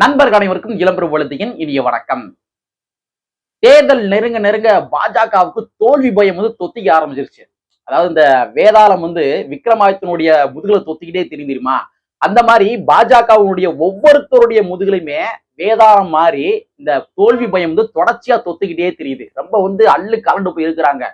நண்பர்கள் அனைவருக்கும் இளம்பெரு வழுதியின் இனிய வணக்கம். தேர்தல் நெருங்க நெருங்க பாஜகவுக்கு தோல்வி பயம் வந்து தொத்திக்க ஆரம்பிச்சிருச்சு. அதாவது இந்த வேதாளம் வந்து விக்ரமாதித்தனுடைய முதுகுல தொத்திக்கிட்டே தெரிஞ்சிருமா அந்த மாதிரி பாஜகவுடைய ஒவ்வொருத்தருடைய முதுகலையுமே வேதாளம் மாதிரி இந்த தோல்வி பயம் வந்து தொடர்ச்சியா தொத்திக்கிட்டே தெரியுது. ரொம்ப வந்து அள்ளு கலண்டு போய் இருக்கிறாங்க.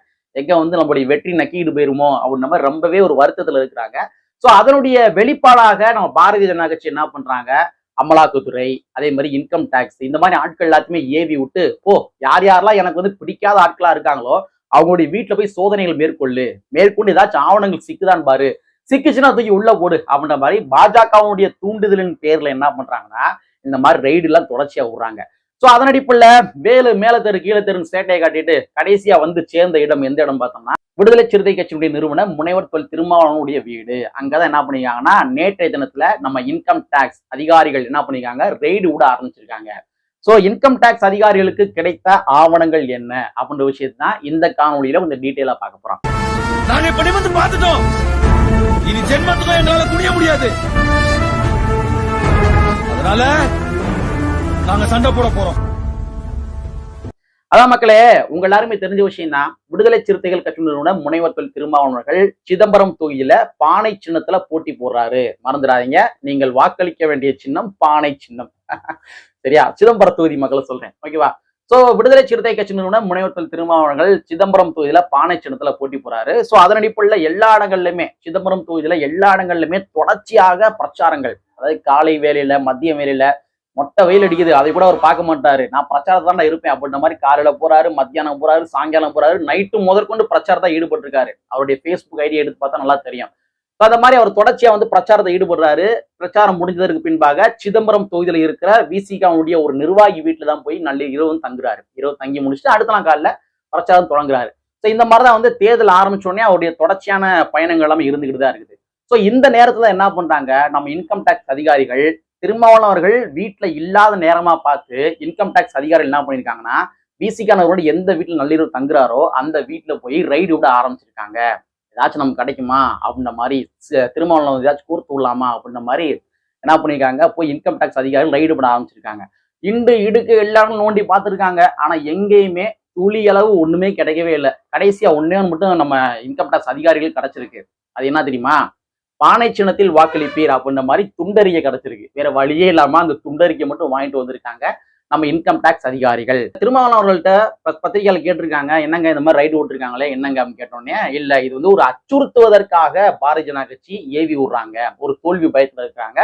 எங்க வந்து நம்மளுடைய வெற்றி நக்கிட்டு போயிருமோ அப்படின்ற மாதிரி ரொம்பவே ஒரு வருத்தத்துல இருக்கிறாங்க. சோ அதனுடைய வெளிப்பாடாக நம்ம பாரதிய ஜனதா கட்சி என்ன பண்றாங்க? அமலாக்கத்துறை அதே மாதிரி இன்கம் டேக்ஸ் இந்த மாதிரி ஆட்கள் எல்லாத்தையுமே ஏவி விட்டு போ யார் யாரெல்லாம் எனக்கு வந்து பிடிக்காத ஆட்களா இருக்காங்களோ அவங்களுடைய வீட்டில் போய் சோதனைகள் மேற்கொள்ளு. மேற்கொண்டு ஏதாச்சும் ஆவணங்கள் சிக்குதான் பாரு. சிக்குச்சுன்னா தூக்கி உள்ள போடு. அப்படின்ற மாதிரி பாஜகவுடைய தூண்டுதலின் பேர்ல என்ன பண்றாங்கன்னா இந்த மாதிரி ரெய்டு எல்லாம் தொடர்ச்சியா விடுறாங்க. ஸோ அதன் அடிப்படையில் வேலு மேல தெரு கீழே தெரு சேட்டையை காட்டிட்டு கடைசியா வந்து சேர்ந்த இடம் எந்த இடம் பார்த்தோம்னா விடுதலை சிறுத்தை கட்சியினுடைய நிறுவனம் முனைவர் தொல் திருமாவளவனுடைய வீடு. அங்கதான் என்ன பண்ணிருக்காங்கன்னா நேற்றைய தினத்துல நம்ம இன்கம் டேக்ஸ் அதிகாரிகள் என்ன பண்ணிருக்காங்க ரெய்டு விட ஆரம்பிச்சிருக்காங்க. ஸோ இன்கம் டேக்ஸ் அதிகாரிகளுக்கு கிடைத்த ஆவணங்கள் என்ன அப்படின்ற விஷயத்தை தான் இந்த காணொலியில கொஞ்சம் டீட்டெயிலா பார்க்க போறோம். நாங்க இப்படி வந்து பார்த்துட்டோம். இனி ஜென்மத்துக்கும் எங்களால முடியாது. அதனால நாங்க சண்டை போட போறோம். அதான் மக்களே உங்க எல்லாருமே தெரிஞ்ச விஷயம் தான் விடுதலை சிறுத்தைகள் கட்சி நிறுவனம் முனைவர்கள் திருமாவளவர்கள் சிதம்பரம் தொகுதியில பானை சின்னத்துல போட்டி போடுறாரு. மறந்துடாதீங்க. நீங்கள் வாக்களிக்க வேண்டிய சின்னம் பானை சின்னம். சரியா? சிதம்பரம் தொகுதி மக்களை சொல்றேன். ஓகேவா? சோ விடுதலை சிறுத்தை கட்சி நிறுவனம் முனைவர்கள் திருமாவளவர்கள் சிதம்பரம் தொகுதியில பானை சின்னத்துல போட்டி போறாரு சோ அதன் அடிப்படையில் எல்லா இடங்கள்லயுமே சிதம்பரம் தொகுதியில எல்லா இடங்கள்லயுமே தொடர்ச்சியாக பிரச்சாரங்கள். அதாவது காலை வேலையில மதிய வேலையில மொட்டை வெயில் அடிக்குது அதை கூட அவர் பார்க்க மாட்டாரு. நான் பிரச்சாரத்தை தான் இருப்பேன். அப்படின்ற மாதிரி காலையில போறாரு மத்தியானம் போறாரு சாயங்காலம் போறாரு நைட்டு முதற்கொண்டு பிரச்சாரத்தை ஈடுபட்டிருக்காரு. அவருடைய ஃபேஸ்புக் ஐடி எடுத்து பார்த்தா நல்லா தெரியும். அந்த மாதிரி அவர் தொடர்ச்சியா வந்து பிரச்சாரத்தை ஈடுபடுறாரு. பிரச்சாரம் முடிஞ்சதற்கு பின்பாக சிதம்பரம் தொகுதியில் இருக்கிற விசிகாவுடைய ஒரு நிர்வாகி வீட்டுல தான் போய் நல்ல இரவு தங்குறாரு. இரவு தங்கி முடிச்சுட்டு அடுத்த நாள் காலைல பிரச்சாரம் தொடங்குறாரு. ஸோ இந்த மாதிரி தான் வந்து தேர்தல் ஆரம்பிச்ச உடனே அவருடைய தொடர்ச்சியான பயணங்கள் எல்லாமே இருந்துகிட்டு தான் இருக்குது. ஸோ இந்த நேரத்தில் என்ன பண்ணுறாங்க நம்ம இன்கம் டேக்ஸ் அதிகாரிகள் திருமாவளவன் அவர்கள் வீட்டில் இல்லாத நேரமாக பார்த்து இன்கம் டேக்ஸ் அதிகாரிகள் என்ன பண்ணியிருக்காங்கன்னா பிசிக்கானவரோட எந்த வீட்டில் நள்ளிரவு தங்குறாரோ அந்த வீட்டில் போய் ரைடு விட ஆரம்பிச்சிருக்காங்க. ஏதாச்சும் நமக்கு கிடைக்குமா? அப்படின்ற மாதிரி சி- திருமாவளவன் ஏதாச்சும் கூர்த்து விடலாமா? அப்படின்ற மாதிரி என்ன பண்ணிருக்காங்க போய் இன்கம் டேக்ஸ் அதிகாரிகள் ரைடு விட ஆரம்பிச்சிருக்காங்க. இண்டு இடுக்கு எல்லாரும் நோண்டி பார்த்துருக்காங்க. ஆனால் எங்கேயுமே துளி அளவு ஒன்றுமே கிடைக்கவே இல்லை. கடைசியாக ஒன்றே ஒன்று மட்டும் நம்ம இன்கம் டேக்ஸ் அதிகாரிகள் கிடைச்சிருக்கு. அது என்ன தெரியுமா? பானை சின்னத்தில் வாக்களிப்பீர் அப்படின்ற மாதிரி துண்டறிக்கை கிடைச்சிருக்கு. வேற வழியே இல்லாம அந்த துண்டறிக்கை மட்டும் வாங்கிட்டு வந்திருக்காங்க நம்ம இன்கம் டேக்ஸ் அதிகாரிகள். திருமாவளவன் அவர்கள்ட்ட பத்திரிகையாளர் கேட்டிருக்காங்க என்னங்க இந்த மாதிரி ரைடு ஓட்டிருக்காங்களே என்னங்க அப்படின்னு கேட்டோன்னே இல்ல இது வந்து ஒரு அச்சுறுத்துவதற்காக பாரதிய ஜனதா கட்சி ஏவி விடுறாங்க. ஒரு தோல்வி பயத்துல இருக்காங்க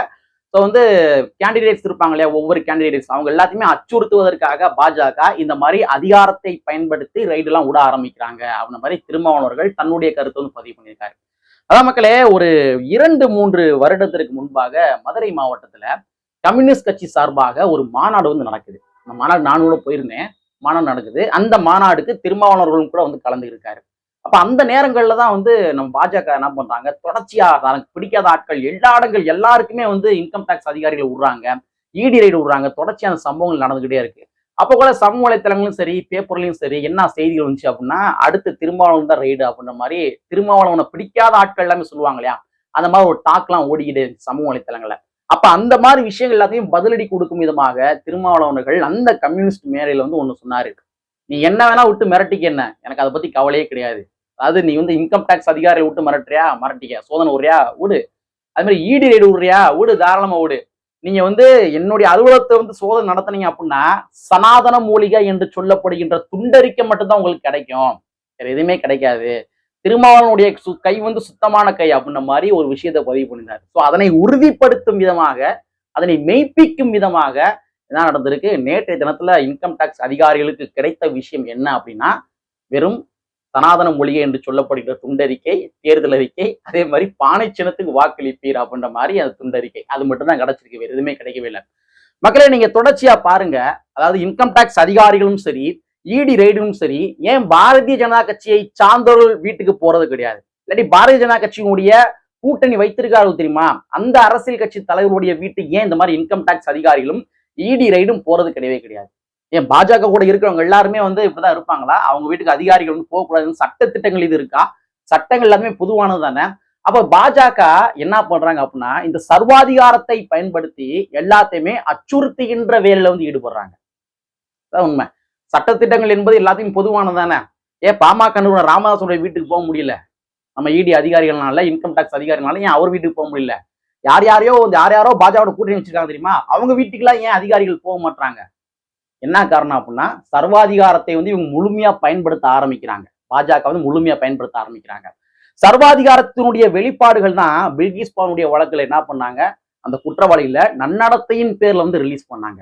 ஸோ வந்து கேண்டிடேட்ஸ் இருப்பாங்க இல்லையா ஒவ்வொரு கேண்டிடேட்ஸ் அவங்க எல்லாத்தையுமே அச்சுறுத்துவதற்காக பாஜக இந்த மாதிரி அதிகாரத்தை பயன்படுத்தி ரைடு எல்லாம் விட ஆரம்பிக்கிறாங்க அப்படின்ற மாதிரி திருமாவளவர்கள் தன்னுடைய கருத்தை வந்து பதிவு பண்ணியிருக்காரு. அதான் மக்களே ஒரு இரண்டு மூன்று வருடத்திற்கு முன்பாக மதுரை மாவட்டத்துல கம்யூனிஸ்ட் கட்சி சார்பாக ஒரு மாநாடு வந்து நடக்குது. அந்த மாநாடு நானும் கூட போயிருந்தேன். மாநாடு நடக்குது. அந்த மாநாடுக்கு திருமாவளவர்களும் கூட வந்து கலந்து இருக்காரு. அப்ப அந்த நேரங்கள்ல தான் வந்து நம்ம பாஜக என்ன பண்றாங்க? தொடர்ச்சியா தனக்கு பிடிக்காத ஆட்கள் எல்லா இடங்கள் எல்லாருக்குமே வந்து இன்கம் டேக்ஸ் அதிகாரிகள் விடுறாங்க இடி ரைடு விடுறாங்க. தொடர்ச்சியான சம்பவங்கள் நடந்துகிட்டே இருக்கு. அப்போ கூட சமூக வலைத்தளங்களும் சரி பேப்பர்லயும் சரி என்ன செய்திகள் வந்துச்சு அப்படின்னா அடுத்து திருமாவளவன் தான் ரைடு அப்படின்ற மாதிரி திருமாவளவனை பிடிக்காத ஆட்கள் எல்லாமே சொல்லுவாங்க இல்லையா? அந்த மாதிரி ஒரு டாக்லாம் ஓடிக்கிட்டு இருக்கு சமூக வலைத்தளங்கள்ல. அப்ப அந்த மாதிரி விஷயங்கள் எல்லாத்தையும் பதிலடி கொடுக்கும் விதமாக திருமாவளவர்கள் அந்த கம்யூனிஸ்ட் மேடையில வந்து ஒண்ணு சொன்னாரு. நீ என்ன வேணா விட்டு மிரட்டிக்க என்ன? எனக்கு அதை பத்தி கவலையே கிடையாது. அதாவது நீ வந்து இன்கம் டேக்ஸ் அதிகாரியை விட்டு மிரட்டுறியா? மிரட்டிக்க. சோதனை விடுறியா விடு அது மாதிரி இடி ரைடு விடுறியா விடு தாராளமா விடு நீங்க வந்து என்னுடைய அலுவலகத்தை வந்து சோதனை நடத்துனீங்க அப்படின்னா சனாதன மூலிகை என்று சொல்லப்படுகின்ற துண்டறிக்கை மட்டும்தான் உங்களுக்கு கிடைக்கும். வேற எதுவுமே கிடைக்காது. திருமாவளனுடைய சு- கை வந்து சுத்தமான கை அப்படின்ற மாதிரி ஒரு விஷயத்தை பதிவு பண்ணியிருந்தார். ஸோ அதனை உறுதிப்படுத்தும் விதமாக அதனை மெய்ப்பிக்கும் விதமாக என்ன நடந்திருக்கு? நேற்றைய தினத்துல இன்கம் டேக்ஸ் அதிகாரிகளுக்கு கிடைத்த விஷயம் என்ன அப்படின்னா வெறும் சனாதன மொழிகை என்று சொல்லப்படுகிற துண்டறிக்கை தேர்தல் அறிக்கை அதே மாதிரி பானை சின்னத்துக்கு வாக்களிப்பீர் அப்படின்ற மாதிரி அந்த துண்டறிக்கை. அது மட்டும் தான் கிடைச்சிருக்கு வேறு எதுவுமே கிடைக்கவே இல்லை. மக்களே நீங்க தொடர்ச்சியா பாருங்க. அதாவது இன்கம் டேக்ஸ் அதிகாரிகளும் சரி இடி ரைடும் சரி ஏன் பாரதிய ஜனதா கட்சியை சார்ந்தவர்கள் வீட்டுக்கு போறது கிடையாது? இல்லாட்டி பாரதிய ஜனதா கட்சியினுடைய கூட்டணி வைத்திருக்கார்கள் தெரியுமா? அந்த அரசியல் கட்சி தலைவருடைய வீட்டுக்கு ஏன் இந்த மாதிரி இன்கம் டேக்ஸ் அதிகாரிகளும் இடி ரைடும் போறது கிடையவே கிடையாது? ஏன் பாஜக கூட இருக்கிறவங்க எல்லாருமே வந்து இப்படிதான் இருப்பாங்களா? அவங்க வீட்டுக்கு அதிகாரிகள் வந்து போகக்கூடாதுன்னு சட்ட திட்டங்கள் இது இருக்கா? சட்டங்கள் எல்லாமே பொதுவானது தானே? அப்ப பாஜக என்ன பண்றாங்க அப்படின்னா இந்த சர்வாதிகாரத்தை பயன்படுத்தி எல்லாத்தையுமே அச்சுறுத்துகின்ற வேலையில வந்து ஈடுபடுறாங்க. அதான் உண்மை. சட்டத்திட்டங்கள் என்பது எல்லாத்தையும் பொதுவானது தானே? ஏன் பாமக நிறுவனர் ராமதாசுடைய வீட்டுக்கு போக முடியல? நம்ம இடி அதிகாரிகள்னால இன்கம் டாக்ஸ் அதிகாரிகளால ஏன் அவர் வீட்டுக்கு போக முடியல? யார் யாரையோ யார் யாரோ பாஜகவோட கூட்டணி வச்சிருக்காங்க தெரியுமா? அவங்க வீட்டுக்குலாம் ஏன் அதிகாரிகள் போக மாட்டாங்க என்ன காரணம் அப்படின்னா சர்வாதிகாரத்தை வந்து இவங்க முழுமையா பயன்படுத்த ஆரம்பிக்கிறாங்க. பாஜக வந்து முழுமையா பயன்படுத்த ஆரம்பிக்கிறாங்க. சர்வாதிகாரத்தினுடைய வெளிப்பாடுகள் தான் பில்கிஸ் பானுடைய வழக்குல என்ன பண்ணாங்க? அந்த குற்றவாளியில நன்னடத்தையின் பேர்ல வந்து ரிலீஸ் பண்ணாங்க.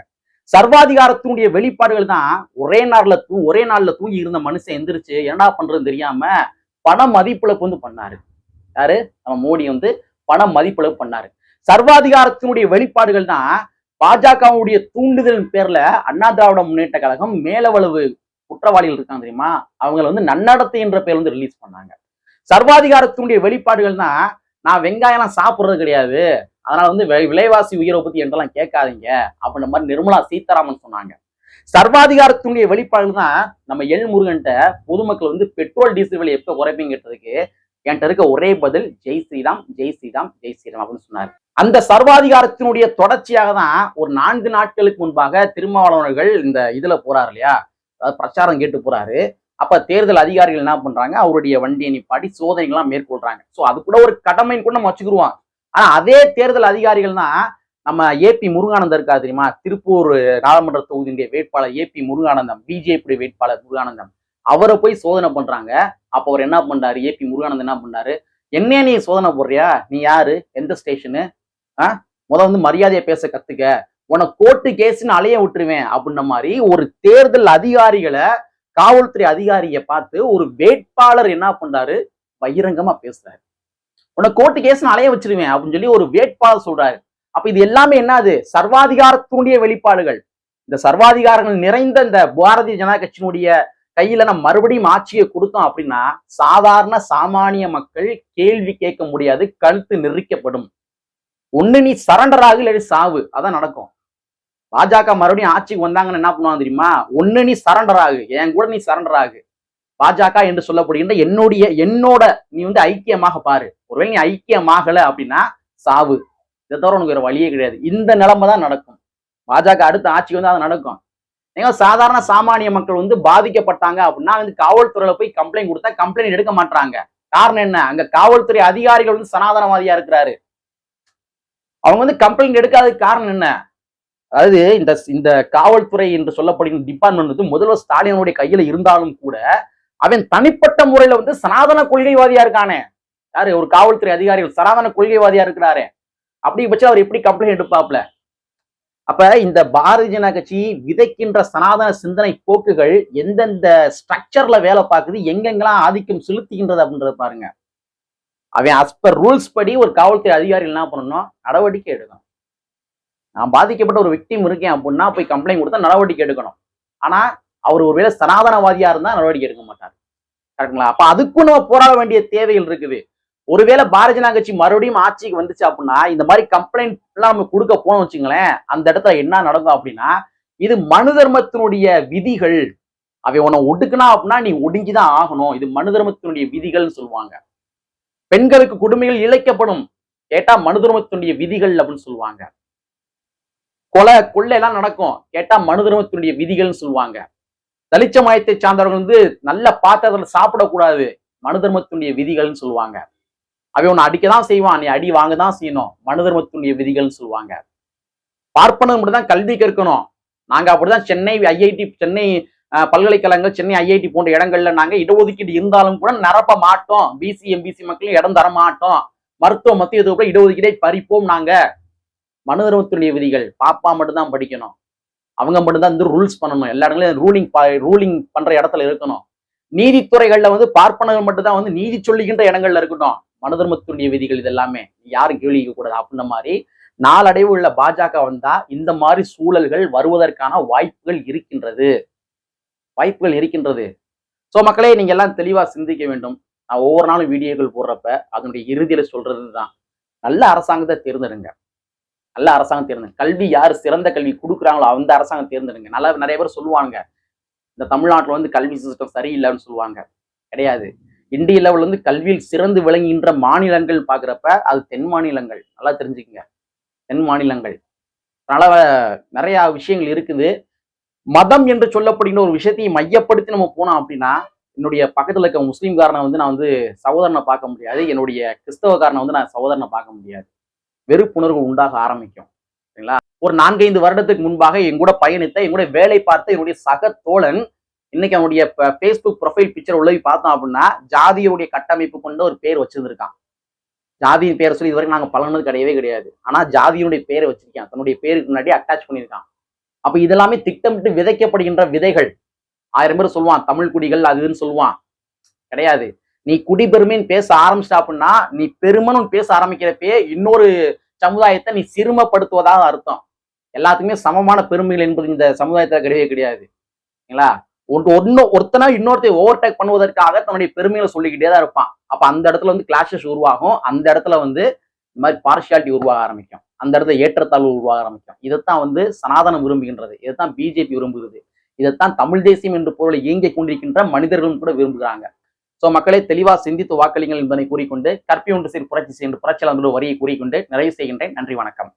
சர்வாதிகாரத்தினுடைய வெளிப்பாடுகள் தான் ஒரே நாள்ல தூ ஒரே நாள்ல தூங்கி இருந்த மனுஷன் எந்திரிச்சு என்னடா பண்றதுன்னு தெரியாம பண மதிப்பிழப்பு வந்து பண்ணாரு. யாரு? நம்ம மோடி வந்து பண மதிப்பிழப்பு பண்ணாரு. சர்வாதிகாரத்தினுடைய வெளிப்பாடுகள் தான் பாஜகவுடைய தூண்டுதலின் பேர்ல அண்ணா திராவிட முன்னேற்ற கழகம் மேலவளவு குற்றவாளிகள் இருக்காங்க தெரியுமா? அவங்களை வந்து நன்னடத்தை என்ற பேர் வந்து ரிலீஸ் பண்ணாங்க. சர்வாதிகாரத்தினுடைய வெளிப்பாடுகள்னா நான் வெங்காயம்லாம் சாப்பிடுறது கிடையாது. அதனால வந்து விலைவாசி உயர்வை பத்தி என்றெல்லாம் கேட்காதீங்க. அப்படின்ற மாதிரி நிர்மலா சீதாராமன் சொன்னாங்க. சர்வாதிகாரத்தினுடைய வெளிப்பாடுகள் தான் நம்ம எல் முருகன்ட்ட பொதுமக்கள் வந்து பெட்ரோல் டீசல் விலை எப்ப குறைப்பீங்க கேட்டதுக்கு என்கிட்ட இருக்க ஒரே பதில் ஜெய் ஸ்ரீராம் ஜெய் ஸ்ரீராம் ஜெய் ஸ்ரீராம் அப்படின்னு சொன்னாரு. அந்த சர்வாதிகாரத்தினுடைய தொடர்ச்சியாக தான் ஒரு நான்கு நாட்களுக்கு முன்பாக திருமாவளவர்கள் இந்த இதுல போறாரு இல்லையா? அதாவது பிரச்சாரம் கேட்டு போறாரு. அப்ப தேர்தல் அதிகாரிகள் என்ன பண்றாங்க? அவருடைய வண்டியை நிப்பாட்டி சோதனைகள்லாம் மேற்கொள்றாங்க. சோ அது கூட ஒரு கடமைன்னு கூட நம்ம வச்சுக்கிடுவோம் ஆனா அதே தேர்தல் அதிகாரிகள் தான் நம்ம ஏபி முருகானந்தம் இருக்கா தெரியுமா? திருப்பூர் நாடாளுமன்ற தொகுதியுடைய வேட்பாளர் ஏபி முருகானந்தம் பிஜேபி வேட்பாளர் முருகானந்தம். அவரை போய் சோதனை பண்றாங்க. அப்ப அவர் என்ன பண்றாரு? ஏபி முருகானந்த் என்ன பண்ணாரு? என்னைய நீ சோதனை போடுறியா? நீ யாரு? எந்த ஸ்டேஷனு ஆ? முதல் வந்து மரியாதையை பேச கத்துக்க. உன கோர்ட்டு கேஸ்ன்னு அலைய விட்டுருவேன் அப்படின்ன மாதிரி ஒரு தேர்தல் அதிகாரிகளை காவல்துறை அதிகாரியை பார்த்து ஒரு வேட்பாளர் என்ன பண்றாரு? பகிரங்கமா பேசுறாரு. உன கோர்ட்டு கேஸ் அலைய வச்சிருவேன் அப்படின்னு சொல்லி ஒரு வேட்பாளர் சொல்றாரு. அப்ப இது எல்லாமே என்னது? சர்வாதிகாரத்தினுடைய வெளிப்பாடுகள். இந்த சர்வாதிகாரங்கள் நிறைந்த இந்த பாரதிய ஜனதா கட்சியினுடைய கையில நம்ம மறுபடியும் ஆட்சியை கொடுத்தோம் அப்படின்னா சாதாரண சாமானிய மக்கள் கேள்வி கேட்க முடியாது கழுத்து நெரிக்கப்படும். ஒண்ணு நீ சரண்டர் ஆகு இல்லாட்டி சாவு. அதான் நடக்கும். பாஜக மறுபடியும் ஆட்சிக்கு வந்தாங்கன்னு என்ன பண்ணுவாங்க தெரியுமா? ஒண்ணு நீ சரண்டர் ஆகு. என் கூட நீ சரண்டர் ஆகு. பாஜக என்று சொல்லப்படுகின்ற என்னுடைய என்னோட நீ வந்து ஐக்கியமாக பாரு. ஒருவேளை நீ ஐக்கியமாகல அப்படின்னா சாவு. இதை தவிர உனக்கு வேற வழியே கிடையாது. இந்த நிலைமை தான் நடக்கும். பாஜக அடுத்த ஆட்சி வந்து அது நடக்கும். நீங்க சாதாரண சாமானிய மக்கள் வந்து பாதிக்கப்பட்டாங்க அப்படின்னா வந்து காவல்துறையில போய் கம்ப்ளைண்ட் கொடுத்தா கம்ப்ளைண்ட் எடுக்க மாட்டாங்க காரணம் என்ன? அங்க காவல்துறை அதிகாரிகள் வந்து சனாதனவாதியா இருக்கிறாரு. அவங்க வந்து கம்ப்ளைண்ட் எடுக்காததுக்கு காரணம் என்ன? அதாவது இந்த இந்த காவல்துறை என்று சொல்லப்படுகிற டிபார்ட்மெண்ட் வந்து முதல்வர் ஸ்டாலினுடைய கையில இருந்தாலும் கூட அவன் தனிப்பட்ட முறையில வந்து சனாதன கொள்கைவாதியா இருக்கானே. யாரு? ஒரு காவல்துறை அதிகாரிகள் சனாதன கொள்கைவாதியா இருக்கிறாரு. அப்படி பட்சம் அவர் எப்படி கம்ப்ளைண்ட் எடுப்பாப்ல அப்ப இந்த பாரதிய ஜனதா கட்சி விதைக்கின்ற சனாதன சிந்தனை போக்குகள் எந்தெந்த ஸ்ட்ரக்சர்ல வேலை பார்க்குது எங்கெங்கெல்லாம் ஆதிக்கம் செலுத்துகின்றது அப்படின்றத பாருங்க. அவன் அஸ் பர் ரூல்ஸ் படி ஒரு காவல்துறை அதிகாரி என்ன பண்ணணும் நடவடிக்கை எடுக்கணும். நான் பாதிக்கப்பட்ட ஒரு விக்டிம் இருக்கேன் அப்படின்னா போய் கம்ப்ளைண்ட் கொடுத்தா நடவடிக்கை எடுக்கணும். ஆனா அவர் ஒருவேளை சனாதனவாதியா இருந்தா நடவடிக்கை எடுக்க மாட்டார். கரெக்டுங்களா அப்ப அதுக்கும் நம்ம போராட வேண்டிய தேவைகள் இருக்குது. ஒருவேளை பாரதிய ஜனதா கட்சி மறுபடியும் ஆட்சிக்கு வந்துச்சு அப்படின்னா இந்த மாதிரி கம்ப்ளைண்ட் எல்லாம் நம்ம கொடுக்க போனோம் வச்சுங்களேன் அந்த இடத்துல என்ன நடக்கும் அப்படின்னா இது மனு தர்மத்தினுடைய விதிகள். அவை உன்னை ஒடுக்குனா அப்படின்னா நீ ஒடுங்கிதான் ஆகணும். இது மனு தர்மத்தினுடைய விதிகள்னு சொல்லுவாங்க. பெண்களுக்கு கொடுமைகள் இழைக்கப்படும். கேட்டா மனு தர்மத்தினுடைய விதிகள் அப்படின்னு சொல்லுவாங்க. கொலை கொள்ளை எல்லாம் நடக்கும். கேட்டா மனு தர்மத்தினுடைய விதிகள்னு சொல்லுவாங்க. தலிச்ச மயத்தை சார்ந்தவர்கள் வந்து நல்ல பாத்திரத்துல சாப்பிடக்கூடாது. மனு தர்மத்தினுடைய விதிகள்னு சொல்லுவாங்க. அவன் உன்னை அடிக்க தான் செய்வான் நீ அடி வாங்க தான் செய்யணும். மனு தர்மத்தினுடைய விதிகள்னு சொல்லுவாங்க. பார்ப்பனர் மட்டும் தான் கல்வி கற்கணும். நாங்க அப்படிதான் சென்னை ஐஐடி சென்னை அஹ், பல்கலைக்கழகங்கள் சென்னை ஐஐடி போன்ற இடங்கள்ல நாங்க இடஒதுக்கீடு இருந்தாலும் கூட நிரப்ப மாட்டோம். பிசி எம்பிசி மக்களும் இடம் தர மாட்டோம். மருத்துவ மத்திய கூட இடஒதுக்கீடை பறிப்போம் நாங்க. மனு தர்மத்தினுடைய விதிகள். பாப்பா மட்டும் தான் படிக்கணும். அவங்க மட்டும்தான் வந்து ரூல்ஸ் பண்ணணும். எல்லா இடங்களையும் ரூலிங் ரூலிங் பண்ற இடத்துல இருக்கணும். நீதித்துறைகள்ல வந்து பார்ப்பனர்கள் மட்டும்தான் வந்து நீதி சொல்லுகின்ற இடங்கள்ல இருக்கட்டும். மனதர்மத்துடைய விதிகள் இது எல்லாமே யாரும் கேள்வி கூடாது. அப்படின்ற மாதிரி நாளடைவு உள்ள பாஜக வந்தா இந்த மாதிரி சூழல்கள் வருவதற்கான வாய்ப்புகள் இருக்கின்றது. வாய்ப்புகள் இருக்கின்றது. சோ மக்களே நீங்க எல்லாம் தெளிவா சிந்திக்க வேண்டும். நான் ஒவ்வொரு நாளும் வீடியோக்கள் போடுறப்ப அதனுடைய இறுதியில சொல்றது தான் நல்ல அரசாங்கத்தை தேர்ந்தெடுங்க. நல்ல அரசாங்கம் தேர்ந்தெடுங்க. கல்வி யார் சிறந்த கல்வி கொடுக்குறாங்களோ அந்த அரசாங்கம் தேர்ந்தெடுங்க. நல்லா நிறைய பேர் சொல்லுவாங்க. இந்த தமிழ்நாட்டுல வந்து கல்வி சிஸ்டம் சரியில்லைன்னு சொல்லுவாங்க. கிடையாது. இந்திய லெவல் வந்து கல்வியில் சிறந்து விளங்குகின்ற மாநிலங்கள் பார்க்குறப்ப அது தென் மாநிலங்கள். நல்லா தெரிஞ்சுக்கங்க. தென் மாநிலங்கள். அதனால நிறைய விஷயங்கள் இருக்குது. மதம் என்று சொல்லப்படுகின்ற ஒரு விஷயத்தை மையப்படுத்தி நம்ம போனோம் அப்படின்னா என்னுடைய பக்கத்துல இருக்க முஸ்லீம்காரனை வந்து நான் வந்து சகோதரனை பார்க்க முடியாது. என்னுடைய கிறிஸ்தவக்காரனை வந்து நான் சகோதரனை பார்க்க முடியாது. வெறுப்புணர்வு உண்டாக ஆரம்பிக்கும். சரிங்களா? ஒரு நான்கைந்து வருடத்துக்கு முன்பாக என் கூட பயணித்த என் கூட வேலை பார்த்த என்னுடைய சக தோழன் இன்னைக்கு அவனுடைய ஃபேஸ்புக் ப்ரொஃபைல் பிக்சர் உள்ள பார்த்தோம் அப்படின்னா ஜாதியுடைய கட்டமைப்பு கொண்ட ஒரு பேர் வச்சிருந்திருக்கான். ஜாதியின் பேரை சொல்லி இதுவரைக்கும் நாங்கள் பழகினது கிடையவே கிடையாது. ஆனா ஜாதியினுடைய பேரை வச்சிருக்கான். தன்னுடைய பேருக்கு முன்னாடி அட்டாச் பண்ணியிருக்கான். அப்ப இதெல்லாமே திட்டமிட்டு விதைக்கப்படுகின்ற விதைகள். ஆயிரம் பேர் சொல்லுவான் தமிழ் குடிகள் அதுன்னு சொல்லுவான். கிடையாது. நீ குடிபெருமைன்னு பேச ஆரம்பிச்சிட்ட அப்படின்னா நீ பெருமைன்னு பேச ஆரம்பிக்கிறப்பே இன்னொரு சமுதாயத்தை நீ சிறுமப்படுத்துவதாக அர்த்தம். எல்லாத்துக்குமே சமமான பெருமைகள் என்பது இந்த சமுதாயத்தில் கிடையவே கிடையாது. சரிங்களா ஒன்னு ஒருத்தனா இன்னொருத்தையும் ஓவர்டேக் பண்ணுவதற்காக தன்னுடைய பெருமையில சொல்லிக்கிட்டே தான் இருப்பான். அப்ப அந்த இடத்துல வந்து கிளாஷஸ் உருவாகும். அந்த இடத்துல வந்து இந்த மாதிரி பார்ஷியாலிட்டி உருவாக ஆரம்பிக்கும். அந்த இடத்துல ஏற்றத்தாழ்வு உருவாக ஆரம்பிக்கும். இதைத்தான் வந்து சனாதனம் விரும்புகின்றது. இதைத்தான் பிஜேபி விரும்புகிறது. இதைத்தான் தமிழ் தேசியம் என்று பொருளை இயங்கிக் கொண்டிருக்கின்ற மனிதர்களும் கூட விரும்புகிறாங்க. சோ மக்களை தெளிவா சிந்தித்து வாக்களிங்கள் என்பதை கூறிக்கொண்டு கற்பி ஒன்று சீர் புரட்சி செய்கின்ற புரட்சியாளர் வரியை கூறிக்கொண்டு நிறைவு செய்கின்றேன். நன்றி வணக்கம்.